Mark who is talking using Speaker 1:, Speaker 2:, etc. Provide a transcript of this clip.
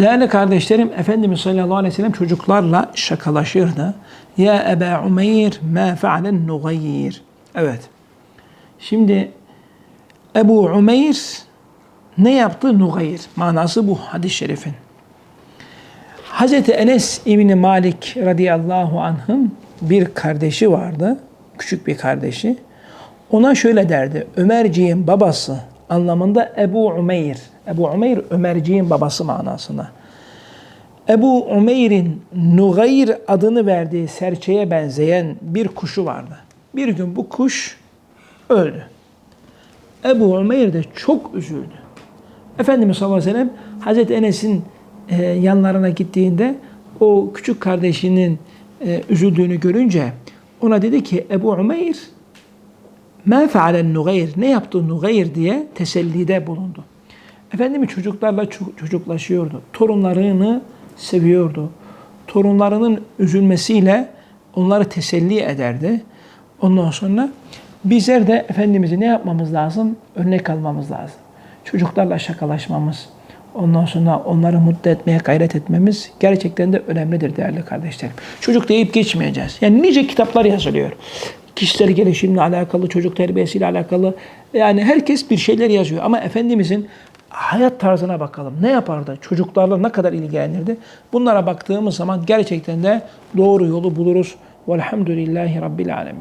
Speaker 1: Değerli kardeşlerim, Efendimiz sallallahu aleyhi ve sellem çocuklarla şakalaşırdı. Ya Eba Umeyr ma fe'alen nugayir. Evet. Şimdi Ebu Umeyr ne yaptı? Nugayir. Manası bu hadis-i şerifin. Hazreti Enes İbni Malik radıyallahu anh'ın bir kardeşi vardı. Küçük bir kardeşi. Ona şöyle derdi. Ömerciğin babası anlamında Ebu Umeyr. Ebu Umeyr Ömerciğin babası manasına. Ebu Umeyr'in Nugayr adını verdiği serçeye benzeyen bir kuşu vardı. Bir gün bu kuş öldü. Ebu Umeyr de çok üzüldü. Efendimiz sallallahu aleyhi ve sellem Hazreti Enes'in e, yanlarına gittiğinde o küçük kardeşinin e, üzüldüğünü görünce ona dedi ki Ebu Umeyr Men fealen nugayr. Ne yaptı nugayr diye tesellide bulundu. Efendimiz çocuklarla çocuklaşıyordu. Torunlarını seviyordu. Torunlarının üzülmesiyle onları teselli ederdi. Ondan sonra bizler de Efendimiz'i ne yapmamız lazım? Örnek almamız lazım. Çocuklarla şakalaşmamız, ondan sonra onları mutlu etmeye gayret etmemiz gerçekten de önemlidir değerli kardeşlerim. Çocuk deyip geçmeyeceğiz. Yani nice kitaplar yazılıyor. Kişisel gelişimle alakalı, çocuk terbiyesiyle alakalı. Yani herkes bir şeyler yazıyor. Ama Efendimizin hayat tarzına bakalım. Ne yapardı? Çocuklarla ne kadar ilgilenirdi? Bunlara baktığımız zaman gerçekten de doğru yolu buluruz. Velhamdülillahi Rabbil Alemin.